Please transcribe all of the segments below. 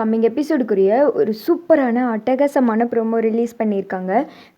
Coming எபிசோடுக்குரிய ஒரு சூப்பரான அட்டகாசமான ப்ரோமோ ரிலீஸ் பண்ணியிருக்காங்க.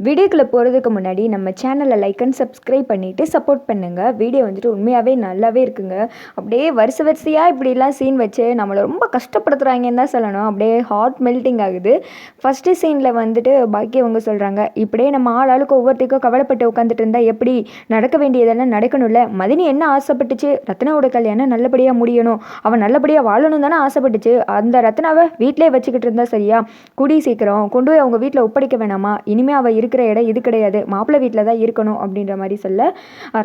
வீடியோக்குள்ளே போகிறதுக்கு முன்னாடி நம்ம சேனலை லைக் அண்ட் சப்ஸ்கிரைப் பண்ணிவிட்டு சப்போர்ட் பண்ணுங்கள் வீடியோ வந்துட்டு உண்மையாகவே நல்லாவே இருக்குங்க. அப்படியே வருஷ வரிசையாக இப்படிலாம் சீன் வச்சு நம்மளை ரொம்ப கஷ்டப்படுத்துகிறாங்கன்னு தான் சொல்லணும். அப்படியே ஹார்ட் மெல்ட்டிங் ஆகுது. ஃபஸ்ட்டு சீனில் வந்துட்டு பாக்கி அவங்க சொல்கிறாங்க இப்படியே நம்ம ஆள் ஆளுக்கு ஒவ்வொருத்தைக்கும் கவலைப்பட்டு உட்காந்துட்டு இருந்தால் எப்படி நடக்க வேண்டியதெல்லாம் நடக்கணும்ல? மதினி என்ன ஆசைப்பட்டுச்சு? ரத்னாவோட கல்யாணம் நல்லபடியாக முடியணும். அவன் நல்லபடியாக வாழணும் தானே ஆசைப்பட்டுச்சு. அந்த ரத்னாவை வீட்டிலே வச்சுக்கிட்டு இருந்தா சரியா? குடி சீக்கிரம். கொண்டு போய் அவங்க வீட்டில் ஒப்படைக்க வேணாமா? இனிமேல் அவள் இருக்கிற இடம் இது கிடையாது. மாப்பிள்ளை வீட்டில் தான் இருக்கணும் அப்படின்ற மாதிரி சொல்ல.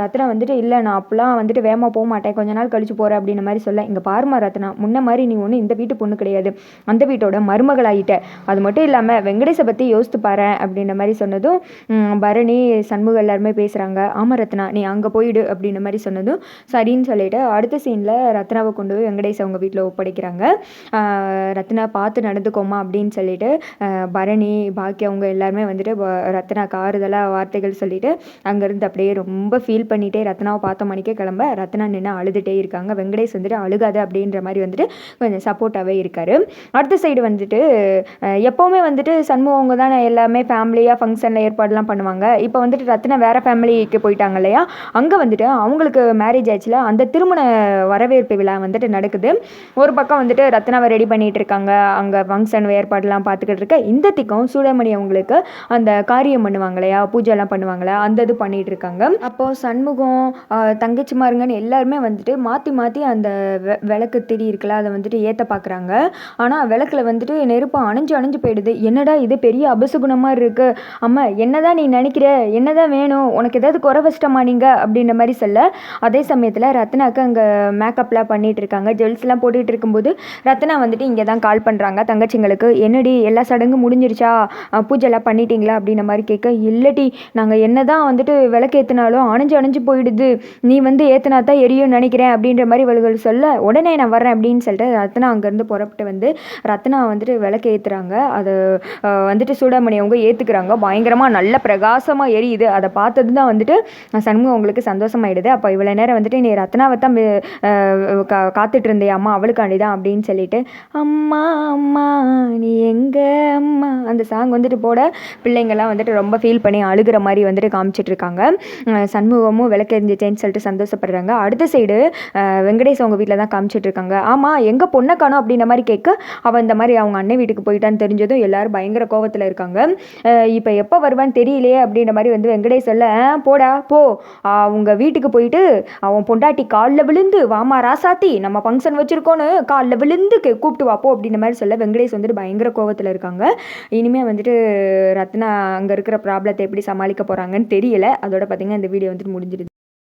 ரத்னா வந்துட்டு இல்லை நான் அப்போலாம் வந்துட்டு வேகமாக போக மாட்டேன். கொஞ்ச நாள் கழிச்சு போகிறேன் அப்படின்ற மாதிரி சொல்ல. இங்கே பாருமா ரத்னா முன்ன மாதிரி நீ ஒன்றும் இந்த வீட்டு பொண்ணு கிடையாது. அந்த வீட்டோட மருமகளாயிட்ட. அது மட்டும் இல்லாமல் வெங்கடேஷை பற்றி யோசித்து பாரு அப்படின்ற மாதிரி சொன்னதும் பரணி சண்முகம் எல்லாருமே பேசுகிறாங்க ஆமாம் ரத்னா நீ அங்கே போயிடு அப்படின்ற மாதிரி சொன்னதும் சரின்னு சொல்லிட்டு அடுத்த சீனில் ரத்னாவை கொண்டு போய் வெங்கடேஷ் அவங்க வீட்டில் ஒப்படைக்கிறாங்க. ரத்னா பார்த்து நடந்துக்கோமா அப்படின்னு சொல்லிட்டு பரணி பாக்கி அவங்க எல்லாருமே வந்துட்டு ப- ரத்னாக்கு ஆறுதலாக வார்த்தைகள் சொல்லிட்டு அங்கேருந்து அப்படியே ரொம்ப ஃபீல் பண்ணிகிட்டே ரத்னாவை பார்த்த மணிக்கே கிளம்ப ரத்னா நின்று அழுதுகிட்டே இருக்காங்க. வெங்கடேஷ் வந்துட்டு அழுகாத அப்படின்ற மாதிரி வந்துட்டு கொஞ்சம் சப்போர்ட்டாகவே இருக்காரு. அடுத்த சைடு வந்துட்டு எப்போவுமே வந்துட்டு சண்முகம் அவங்க எல்லாமே ஃபேமிலியாக ஃபங்க்ஷனில் ஏற்பாடுலாம் பண்ணுவாங்க. இப்போ வந்துட்டு ரத்னா வேறு ஃபேமிலிக்கு போயிட்டாங்க இல்லையா? அங்கே வந்துட்டு அவங்களுக்கு மேரேஜ் ஆச்சுல அந்த திருமண வரவேற்பு விழா வந்துட்டு நடக்குது. ஒரு பக்கம் வந்துட்டு ரத்னாவை ரெடி பண்ணிட்டு இருக்காங்க. அங்கே ஃபங்க்ஷன் ஏற்பாடுலாம் பார்த்துக்கிட்டு இருக்க இந்த திக்கம் சூடமணி அவங்களுக்கு அந்த காரியம் பண்ணுவாங்க இல்லையா? பூஜைலாம் பண்ணுவாங்களே? அந்த இது பண்ணிட்டு இருக்காங்க. அப்போது சண்முகம் தங்கச்சி தங்கச்சிமாருங்கன்னு எல்லாருமே வந்துட்டு மாற்றி மாற்றி அந்த வெ- விளக்கு திரி இருக்குல்ல அதை வந்துட்டு ஏற்ற பார்க்குறாங்க ஆனால் விளக்கில் வந்துட்டு நெருப்பு அணைஞ்சு அணைஞ்சு போயிடுது. என்னடா இது பெரிய அபசுகுணமாக இருக்குது அம்மா என்னதான் நீ நினைக்கிற? என்னதான் வேணும்? உனக்கு ஏதாவது குறை வச்சிட்டமா நீங்கள் அப்படின்ற மாதிரி சொல்ல அதே சமயத்தில் ரத்னாக்கு அங்கே மேக்கப்லாம் பண்ணிட்டு இருக்காங்க. ஜுவல்ஸ்லாம் போட்டுட்டு இருக்கும்போது ரத்னா வந்துட்டு இங்கே தான் கால் பண்ணுறாங்க தங்கச்சிங்களுக்கு என்னடி எல்லா சடங்கும் முடிஞ்சிருச்சா? பூஜைலாம் பண்ணிட்டீங்களா? அப்படின்ற மாதிரி கேட்க இல்லடி நாங்கள் என்ன தான் வந்துட்டு விளக்கேற்றினாலும் அணைஞ்சு அணைஞ்சு போயிடுது. நீ வந்து ஏற்றினா தான் எரியும் நினைக்கிறேன் அப்படின்ற மாதிரி இவள்கள் சொல்ல உடனே நான் வரேன் அப்படின்னு சொல்லிட்டு ரத்னா அங்கேருந்து புறப்பட்டு வந்து ரத்னா வந்துட்டு விளக்கு ஏற்றுறாங்க அதை வந்துட்டு சூடாமணி அவங்க ஏற்றுக்கிறாங்க பயங்கரமாக நல்ல பிரகாசமாக எரியுது. அதை பார்த்தது தான் வந்துட்டு சண்முகம் அவங்களுக்கு சந்தோஷமாயிடுது. அப்போ இவ்வளோ நேரம் வந்துட்டு நீ ரத்னாவை தான் காத்துட்டு இருந்தே அம்மா அவளுக்காண்டி தான் அப்படின்னு சொல்லிட்டு அம்மா அம்மா நீ எங்கள் அம்மா? அந்த சாங் வந்துட்டு போட பிள்ளைங்கள்லாம் வந்துட்டு ரொம்ப ஃபீல் பண்ணி அழுகிற மாதிரி வந்துட்டு காமிச்சிட்ருக்காங்க. சண்முகமும் விளக்கெறிஞ்சிட்டேன்னு சொல்லிட்டு சந்தோஷப்படுறாங்க. அடுத்த சைடு வெங்கடேஷ் அவங்க வீட்டில் தான் காமிச்சிட்ருக்காங்க. ஆமாம் எங்கே பொண்ணை காணோம் அப்படின்ற மாதிரி கேட்க அவன் இந்த மாதிரி அவங்க அண்ணன் வீட்டுக்கு போயிட்டான்னு தெரிஞ்சதும் எல்லோரும் பயங்கர கோவத்தில் இருக்காங்க. இப்போ எப்போ வருவான்னு தெரியலையே அப்படின்ற மாதிரி வந்து வெங்கடேஷ் சொல்ல போடா போ. அவங்க வீட்டுக்கு போயிட்டு அவன் பொண்டாட்டி காலில் விழுந்து வாமா ராசாத்தி நம்ம ஃபங்க்ஷன் வச்சுருக்கோன்னு காலில் விழுந்து கே- கூப்பிட்டு வாப்போ அப்படின்ற மாதிரி சொல்ல வெங்கடேஷ் வந்துட்டு பயங்கர கோவத்தில் இருக்காங்க. இனிமேல் வந்துட்டு ரத்னா அங்கே இருக்கிற ப்ராப்ளத்தை எப்படி சமாளிக்க போகிறாங்கன்னு தெரியல. அதோட பார்த்திங்கன்னா இந்த வீடியோ வந்துட்டு முடிஞ்சிருது.